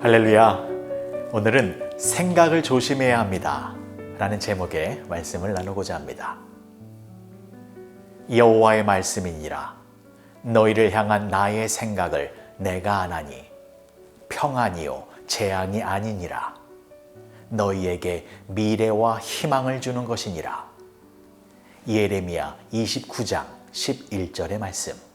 할렐루야. 오늘은 생각을 조심해야 합니다. 라는 제목의 말씀을 나누고자 합니다. 여호와의 말씀이니라. 너희를 향한 나의 생각을 내가 아나니 평안이요 재앙이 아니니라. 너희에게 미래와 희망을 주는 것이니라. 예레미야 29장 11절의 말씀.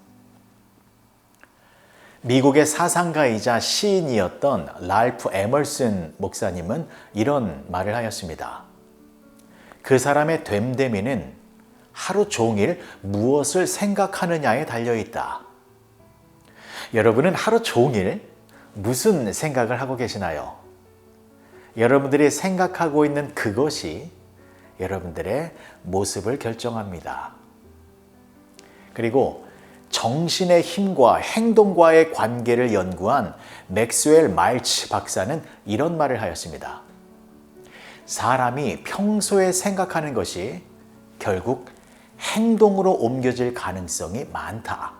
미국의 사상가이자 시인이었던 랄프 에머슨 목사님은 이런 말을 하였습니다. 그 사람의 됨됨이는 하루 종일 무엇을 생각하느냐에 달려 있다. 여러분은 하루 종일 무슨 생각을 하고 계시나요? 여러분들이 생각하고 있는 그것이 여러분들의 모습을 결정합니다. 그리고 정신의 힘과 행동과의 관계를 연구한 맥스웰 말치 박사는 이런 말을 하였습니다. 사람이 평소에 생각하는 것이 결국 행동으로 옮겨질 가능성이 많다.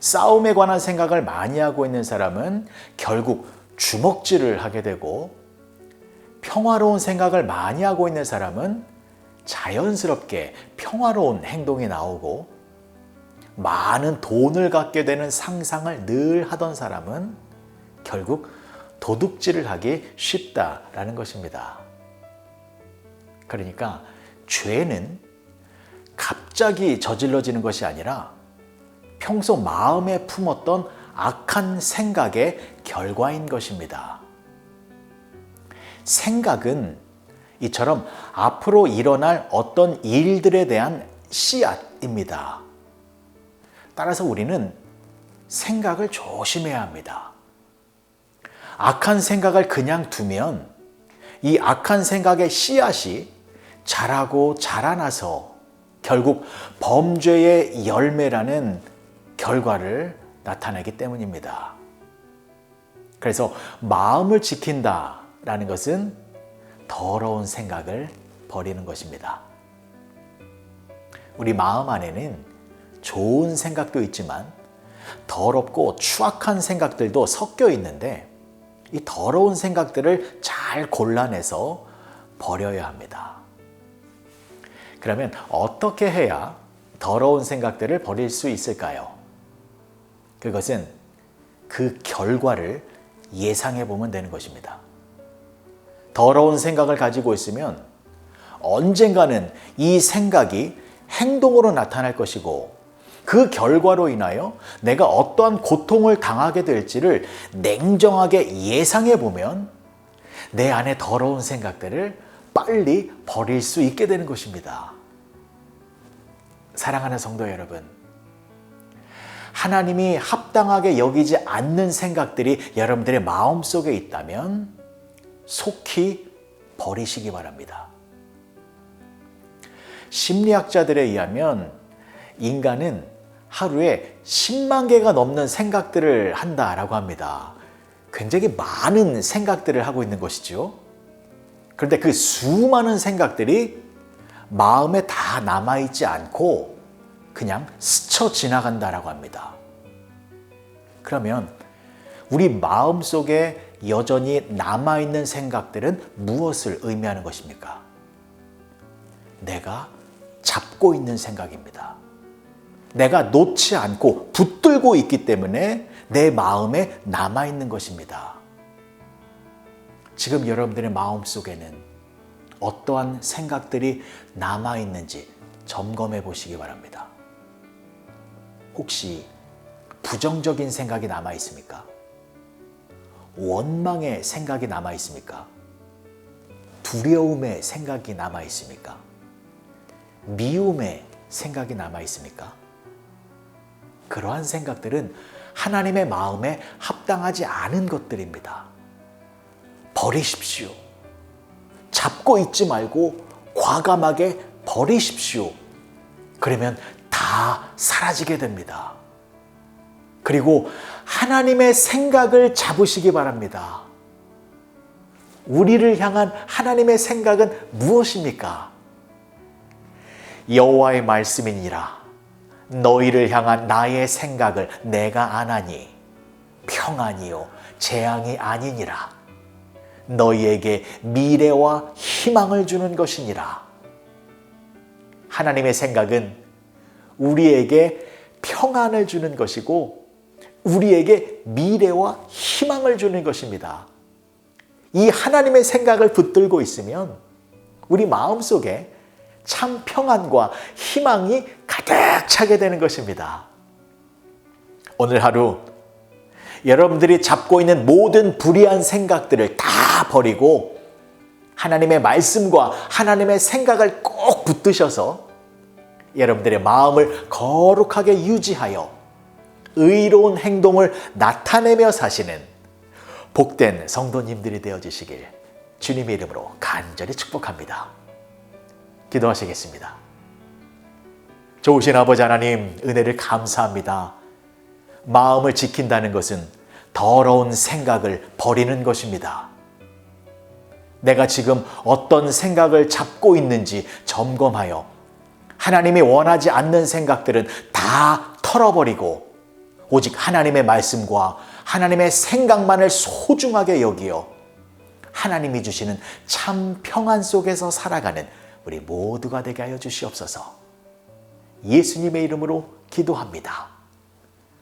싸움에 관한 생각을 많이 하고 있는 사람은 결국 주먹질을 하게 되고 평화로운 생각을 많이 하고 있는 사람은 자연스럽게 평화로운 행동이 나오고 많은 돈을 갖게 되는 상상을 늘 하던 사람은 결국 도둑질을 하기 쉽다라는 것입니다. 그러니까 죄는 갑자기 저질러지는 것이 아니라 평소 마음에 품었던 악한 생각의 결과인 것입니다. 생각은 이처럼 앞으로 일어날 어떤 일들에 대한 씨앗입니다. 따라서 우리는 생각을 조심해야 합니다. 악한 생각을 그냥 두면 이 악한 생각의 씨앗이 자라고 자라나서 결국 범죄의 열매라는 결과를 나타내기 때문입니다. 그래서 마음을 지킨다라는 것은 더러운 생각을 버리는 것입니다. 우리 마음 안에는 좋은 생각도 있지만 더럽고 추악한 생각들도 섞여 있는데 이 더러운 생각들을 잘 골라내서 버려야 합니다. 그러면 어떻게 해야 더러운 생각들을 버릴 수 있을까요? 그것은 그 결과를 예상해 보면 되는 것입니다. 더러운 생각을 가지고 있으면 언젠가는 이 생각이 행동으로 나타날 것이고 그 결과로 인하여 내가 어떠한 고통을 당하게 될지를 냉정하게 예상해 보면 내 안에 더러운 생각들을 빨리 버릴 수 있게 되는 것입니다. 사랑하는 성도 여러분, 하나님이 합당하게 여기지 않는 생각들이 여러분들의 마음 속에 있다면 속히 버리시기 바랍니다. 심리학자들에 의하면 인간은 하루에 10만 개가 넘는 생각들을 한다라고 합니다. 굉장히 많은 생각들을 하고 있는 것이죠. 그런데 그 수많은 생각들이 마음에 다 남아있지 않고 그냥 스쳐 지나간다라고 합니다. 그러면 우리 마음 속에 여전히 남아있는 생각들은 무엇을 의미하는 것입니까? 내가 잡고 있는 생각입니다. 내가 놓지 않고 붙들고 있기 때문에 내 마음에 남아있는 것입니다. 지금 여러분들의 마음 속에는 어떠한 생각들이 남아있는지 점검해 보시기 바랍니다. 혹시 부정적인 생각이 남아 있습니까? 원망의 생각이 남아 있습니까? 두려움의 생각이 남아 있습니까? 미움의 생각이 남아 있습니까? 그러한 생각들은 하나님의 마음에 합당하지 않은 것들입니다. 버리십시오. 잡고 있지 말고 과감하게 버리십시오. 그러면 다 사라지게 됩니다. 그리고 하나님의 생각을 잡으시기 바랍니다. 우리를 향한 하나님의 생각은 무엇입니까? 여호와의 말씀이니라. 너희를 향한 나의 생각을 내가 아나니 평안이요 재앙이 아니니라. 너희에게 미래와 희망을 주는 것이니라. 하나님의 생각은 우리에게 평안을 주는 것이고 우리에게 미래와 희망을 주는 것입니다. 이 하나님의 생각을 붙들고 있으면 우리 마음속에 참 평안과 희망이 가득 차게 되는 것입니다. 오늘 하루 여러분들이 잡고 있는 모든 불의한 생각들을 다 버리고 하나님의 말씀과 하나님의 생각을 꼭 붙드셔서 여러분들의 마음을 거룩하게 유지하여 의로운 행동을 나타내며 사시는 복된 성도님들이 되어 주시길 주님의 이름으로 간절히 축복합니다. 기도하시겠습니다. 좋으신 아버지 하나님, 은혜를 감사합니다. 마음을 지킨다는 것은 더러운 생각을 버리는 것입니다. 내가 지금 어떤 생각을 잡고 있는지 점검하여 하나님이 원하지 않는 생각들은 다 털어버리고 오직 하나님의 말씀과 하나님의 생각만을 소중하게 여기어 하나님이 주시는 참 평안 속에서 살아가는 우리 모두가 되게 하여 주시옵소서. 예수님의 이름으로 기도합니다.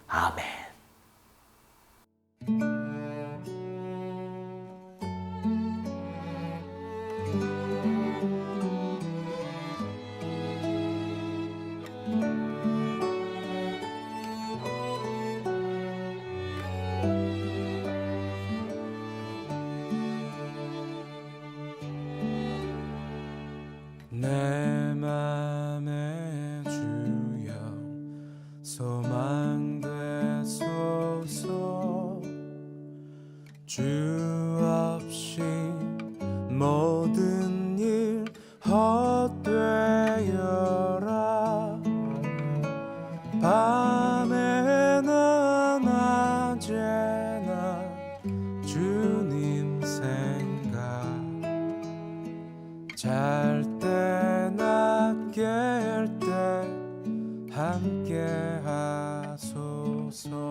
아멘. 주 없이 모든 일 헛되어라. 밤에나 낮에나 주님 생각. 잘 때나 깰 때 함께 하소서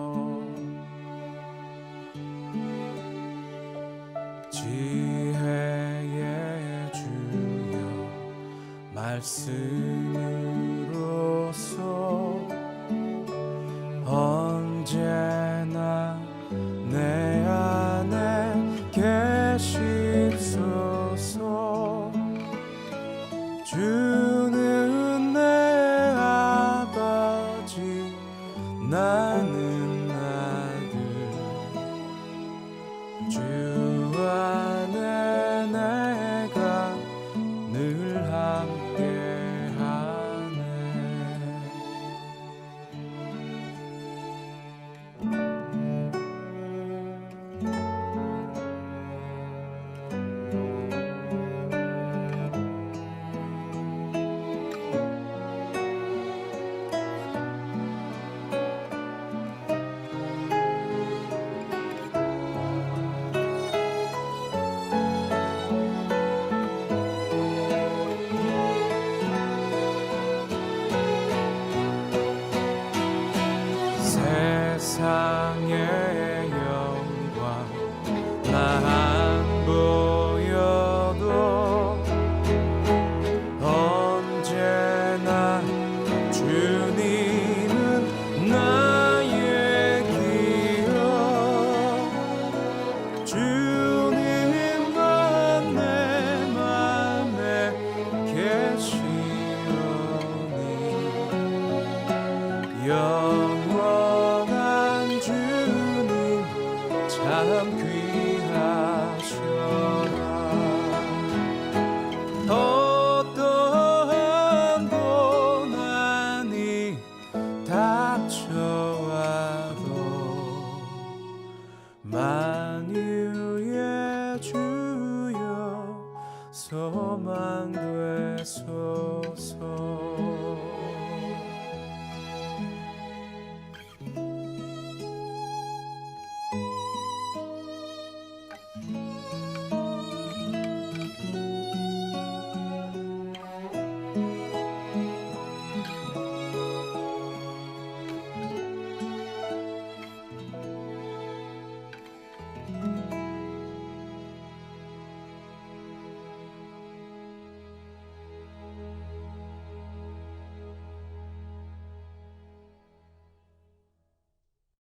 말 yeah. 귀하셔라. 어떠한 고난이 닥쳐와도 만유의 주여 소망되소서.